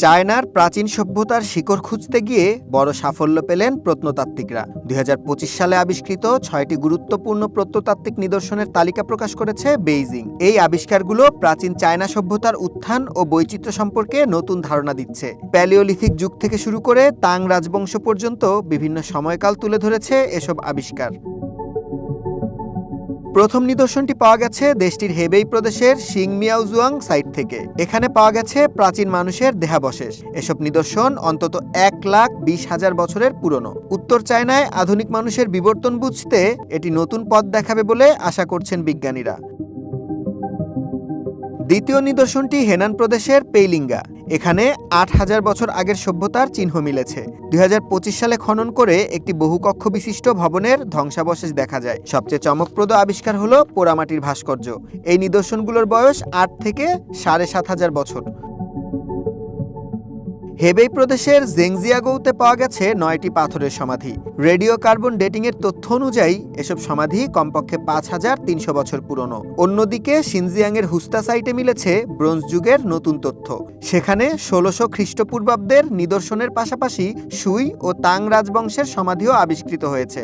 চায়নার প্রাচীন সভ্যতার শিকড় খুঁজতে গিয়ে বড় সাফল্য পেলেন প্রত্নতাত্ত্বিকরা। দুই হাজার পঁচিশ সালে আবিষ্কৃত ছয়টি গুরুত্বপূর্ণ প্রত্নতাত্ত্বিক নিদর্শনের তালিকা প্রকাশ করেছে বেইজিং। এই আবিষ্কারগুলো প্রাচীন চায়না সভ্যতার উত্থান ও বৈচিত্র্য সম্পর্কে নতুন ধারণা দিচ্ছে। প্যালিওলিথিক যুগ থেকে শুরু করে তাং রাজবংশ পর্যন্ত বিভিন্ন সময়কাল তুলে ধরেছে এসব আবিষ্কার। প্রথম নিদর্শনটি পাওয়া গেছে দেশটির হেবেই প্রদেশের সিংমিয়াউজুয়াং সাইট থেকে। এখানে পাওয়া গেছে প্রাচীন মানুষের দেহাবশেষ। এসব নিদর্শন অন্তত এক লাখ বিশ হাজার বছরের পুরনো। উত্তর চায়নায় আধুনিক মানুষের বিবর্তন বুঝতে এটি নতুন পথ দেখাবে বলে আশা করছেন বিজ্ঞানীরা। দ্বিতীয় নিদর্শনটি হেনান প্রদেশের পেইলিঙ্গা। এখানে আট হাজার বছর আগের সভ্যতার চিহ্ন মিলেছে। দুই হাজার পঁচিশ সালে খনন করে একটি বহুকক্ষ বিশিষ্ট ভবনের ধ্বংসাবশেষ দেখা যায়। সবচেয়ে চমকপ্রদ আবিষ্কার হলো পোড়ামাটির ভাস্কর্য। এই নিদর্শনগুলোর বয়স আট থেকে সাড়ে সাত হাজার বছর। হেবেই প্রদেশের জেংজিয়াগৌতে পাওয়া গেছে নয়টি পাথরের সমাধি। রেডিও কার্বন ডেটিং এর তথ্য অনুযায়ী, এসব সমাধি কমপক্ষে পাঁচ হাজার তিনশো বছর পুরনো। অন্যদিকে সিনজিয়াং এর হুস্তা সাইটে মিলেছে ব্রোঞ্জ যুগের নতুন তথ্য। সেখানে ষোলোশো খ্রিস্টপূর্বাব্দের নিদর্শনের পাশাপাশি সুই ও তাং রাজবংশের সমাধিও আবিষ্কৃত হয়েছে।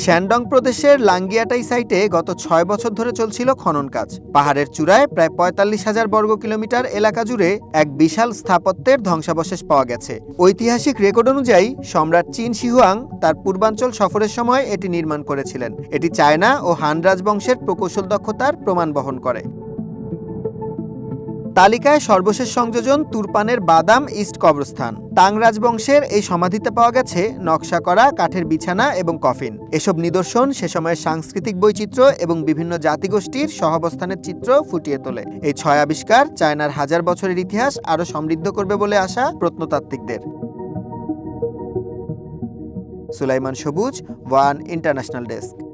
শ্যান্ডং প্রদেশের লাঙ্গিয়াটাই সাইটে গত ছয় বছর ধরে চলছিল খনন কাজ। পাহাড়ের চূড়ায় প্রায় পঁয়তাল্লিশ হাজার বর্গ কিলোমিটার এলাকা জুড়ে এক বিশাল স্থাপত্যের ধ্বংসাবশেষ পাওয়া গেছে। ঐতিহাসিক রেকর্ড অনুযায়ী, সম্রাট চীন শিহুয়াং তার পূর্বাঞ্চল সফরের সময় এটি নির্মাণ করেছিলেন। এটি চায়না ও হান রাজবংশের প্রকৌশল দক্ষতার প্রমাণ বহন করে। তালিকায় সর্বশেষ সংযোজন তুরপানের বাদাম ইস্ট কবরস্থান। তাং রাজবংশের এই সমাধিতে পাওয়া গেছে নকশা করা, কাঠের বিছানা এবং কফিন। এসব নিদর্শন সে সময়ের সাংস্কৃতিক বৈচিত্র্য এবং বিভিন্ন জাতিগোষ্ঠীর সহাবস্থানের চিত্র ফুটিয়ে তোলে। এই ছয় আবিষ্কার চায়নার হাজার বছরের ইতিহাস আরও সমৃদ্ধ করবে বলে আশা প্রত্নতাত্ত্বিকদের। সুলাইমান সবুজ, ওয়ান ইন্টারন্যাশনাল ডেস্ক।